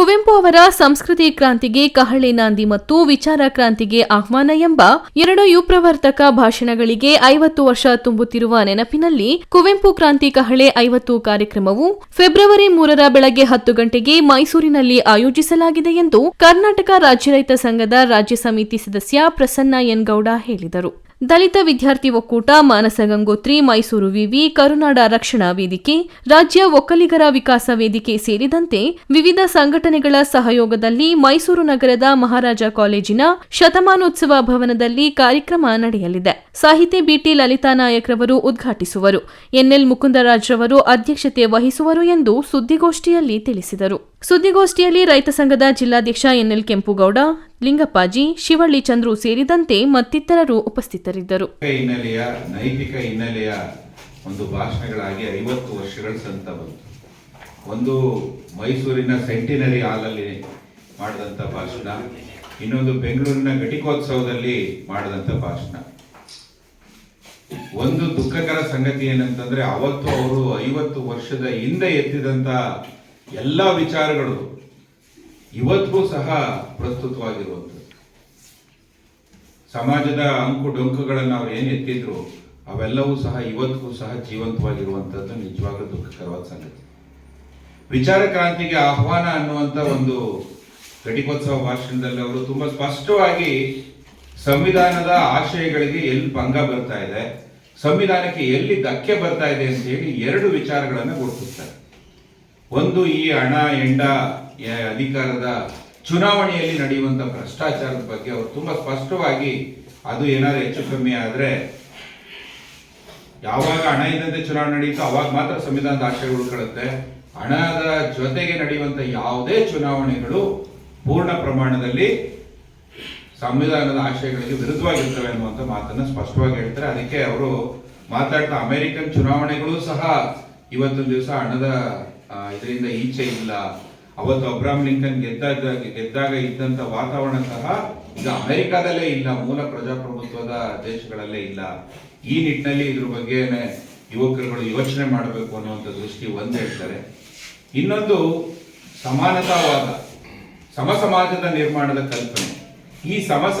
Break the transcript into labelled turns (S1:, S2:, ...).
S1: ಕುವೆಂಪು ಅವರ ಸಂಸ್ಕೃತಿ ಕ್ರಾಂತಿಗೆ ಕಹಳೆ ನಾಂದಿ ಮತ್ತು ವಿಚಾರ ಕ್ರಾಂತಿಗೆ ಆಹ್ವಾನ ಎಂಬ ಎರಡು ಯುಪ್ರವರ್ತಕ ಭಾಷಣಗಳಿಗೆ ಐವತ್ತು ವರ್ಷ ತುಂಬುತ್ತಿರುವ ನೆನಪಿನಲ್ಲಿ ಕುವೆಂಪು ಕ್ರಾಂತಿ ಕಹಳೆ ಐವತ್ತು ಕಾರ್ಯಕ್ರಮವು ಫೆಬ್ರವರಿ ಮೂರರ ಬೆಳಗ್ಗೆ ಹತ್ತು ಗಂಟೆಗೆ ಮೈಸೂರಿನಲ್ಲಿ ಆಯೋಜಿಸಲಾಗಿದೆ ಎಂದು ಕರ್ನಾಟಕ ರಾಜ್ಯ ರೈತ ಸಂಘದ ರಾಜ್ಯ ಸಮಿತಿ ಸದಸ್ಯ ಪ್ರಸನ್ನ ಎನ್ ಗೌಡ ಹೇಳಿದರು. ದಲಿತ ವಿದ್ಯಾರ್ಥಿ ಒಕ್ಕೂಟ ಮಾನಸ ಗಂಗೋತ್ರಿ ಮೈಸೂರು ವಿವಿ ಕರುನಾಡ ರಕ್ಷಣಾ ವೇದಿಕೆ, ರಾಜ್ಯ ಒಕ್ಕಲಿಗರ ವಿಕಾಸ ವೇದಿಕೆ ಸೇರಿದಂತೆ ವಿವಿಧ ಸಂಘಟನೆಗಳ ಸಹಯೋಗದಲ್ಲಿ ಮೈಸೂರು ನಗರದ ಮಹಾರಾಜ ಕಾಲೇಜಿನ ಶತಮಾನೋತ್ಸವ ಭವನದಲ್ಲಿ ಕಾರ್ಯಕ್ರಮ ನಡೆಯಲಿದೆ. ಸಾಹಿತಿ ಬಿಟಿ ಲಲಿತಾ ನಾಯಕ್ ರವರು ಉದ್ಘಾಟಿಸುವರು. ಎನ್ಎಲ್ ಮುಕುಂದರಾಜ್ ರವರು ಅಧ್ಯಕ್ಷತೆ ವಹಿಸುವರು ಎಂದು ಸುದ್ದಿಗೋಷ್ಠಿಯಲ್ಲಿ ತಿಳಿಸಿದರು. ಸುದ್ದಿಗೋಷ್ಠಿಯಲ್ಲಿ ರೈತ ಸಂಘದ ಜಿಲ್ಲಾಧ್ಯಕ್ಷ ಎನ್ಎಲ್ ಕೆಂಪುಗೌಡ ಲಿಂಗಪ್ಪಾಜಿ, ಶಿವಳ್ಳಿ ಚಂದ್ರು ಸೇರಿದಂತೆ ಮತ್ತಿತರರು ಉಪಸ್ಥಿತರಿದ್ದರು.
S2: ಹಿನ್ನೆಲೆಯ ನೈತಿಕ ಹಿನ್ನೆಲೆಯ ಒಂದು ಭಾಷಣಗಳಾಗಿ ಐವತ್ತು ವರ್ಷಗಳ ಸಂತ ಬಂತು. ಒಂದು ಮೈಸೂರಿನ ಸೆಂಟಿನರಿ ಹಾಲಲ್ಲಿ ಮಾಡಿದಂಥ ಭಾಷಣ, ಇನ್ನೊಂದು ಬೆಂಗಳೂರಿನ ಘಟಿಕೋತ್ಸವದಲ್ಲಿ ಮಾಡಿದಂಥ ಭಾಷಣ. ಒಂದು ದುಃಖಕರ ಸಂಗತಿ ಏನಂತಂದ್ರೆ, ಅವತ್ತು ಅವರು ಐವತ್ತು ವರ್ಷದ ಹಿಂದೆ ಎತ್ತಿದಂತ ಎಲ್ಲ ವಿಚಾರಗಳು ಇವತ್ತಿಗೂ ಸಹ ಪ್ರಸ್ತುತವಾಗಿರುವಂಥದ್ದು. ಸಮಾಜದ ಅಂಕು ಡೊಂಕುಗಳನ್ನು ಅವ್ರು ಏನು ಎತ್ತಿದ್ರು, ಅವೆಲ್ಲವೂ ಸಹ ಇವತ್ತಿಗೂ ಸಹ ಜೀವಂತವಾಗಿರುವಂಥದ್ದು ನಿಜವಾಗ್ಲೂ ದುಃಖಕರವಾದ ಸಂಗತಿ. ವಿಚಾರ ಕ್ರಾಂತಿಗೆ ಆಹ್ವಾನ ಅನ್ನುವಂಥ ಒಂದು ಘಟಿಕೋತ್ಸವ ಭಾಷಣದಲ್ಲಿ ಅವರು ತುಂಬಾ ಸ್ಪಷ್ಟವಾಗಿ ಸಂವಿಧಾನದ ಆಶಯಗಳಿಗೆ ಎಲ್ಲಿ ಭಂಗ ಬರ್ತಾ ಇದೆ, ಸಂವಿಧಾನಕ್ಕೆ ಎಲ್ಲಿ ಧಕ್ಕೆ ಬರ್ತಾ ಇದೆ ಅಂತ ಹೇಳಿ ಎರಡು ವಿಚಾರಗಳನ್ನು ಗುರುತಿಸ್ತಾರೆ. ಒಂದು ಈ ಹಣ ಎಂಡ ಅಧಿಕಾರದ ಚುನಾವಣೆಯಲ್ಲಿ ನಡೆಯುವಂಥ ಭ್ರಷ್ಟಾಚಾರದ ಬಗ್ಗೆ ಅವರು ತುಂಬಾ ಸ್ಪಷ್ಟವಾಗಿ ಅದು ಏನಾದ್ರು ಹೆಚ್ಚು ಕಮ್ಮಿ ಆದರೆ ಯಾವಾಗ ಹಣ ಇದ್ದಂತೆ ಚುನಾವಣೆ ನಡೆಯುತ್ತೋ ಅವಾಗ ಮಾತ್ರ ಸಂವಿಧಾನದ ಆಶಯಗಳು ಉಳ್ಕೊಳ್ಳುತ್ತೆ ಹಣದ ಜೊತೆಗೆ ನಡೆಯುವಂಥ ಯಾವುದೇ ಚುನಾವಣೆಗಳು ಪೂರ್ಣ ಪ್ರಮಾಣದಲ್ಲಿ ಸಂವಿಧಾನದ ಆಶಯಗಳಿಗೆ ವಿರುದ್ಧವಾಗಿರ್ತವೆ ಅನ್ನುವಂಥ ಮಾತನ್ನ ಸ್ಪಷ್ಟವಾಗಿ ಹೇಳ್ತಾರೆ. ಅದಕ್ಕೆ ಅವರು ಮಾತಾಡ್ತಾ ಅಮೆರಿಕನ್ ಚುನಾವಣೆಗಳು ಸಹ ಇವತ್ತೊಂದು ದಿವಸ ಹಣದ ಇದರಿಂದ ಈಚೆ ಇಲ್ಲ. ಅವತ್ತು ಅಬ್ರಾಮ್ ಲಿಂಕನ್ ಗೆದ್ದಾಗ ಗೆದ್ದಾಗ ಇದ್ದಂತ ವಾತಾವರಣ ಸಹ ಈಗ ಅಮೆರಿಕಾದಲ್ಲೇ ಇಲ್ಲ, ಮೂಲ ಪ್ರಜಾಪ್ರಭುತ್ವದ ದೇಶಗಳಲ್ಲೇ ಇಲ್ಲ. ಈ ನಿಟ್ಟಿನಲ್ಲಿ ಇದ್ರ ಬಗ್ಗೆ ಯುವಕರುಗಳು ಯೋಚನೆ ಮಾಡಬೇಕು ಅನ್ನುವಂಥ ದೃಷ್ಟಿ ಒಂದು ಹೇಳ್ತಾರೆ. ಇನ್ನೊಂದು ಸಮಾನತಾವಾದ, ಸಮಸಮಾಜದ ನಿರ್ಮಾಣದ ಕಲ್ಪನೆ. ಈ ಸಮ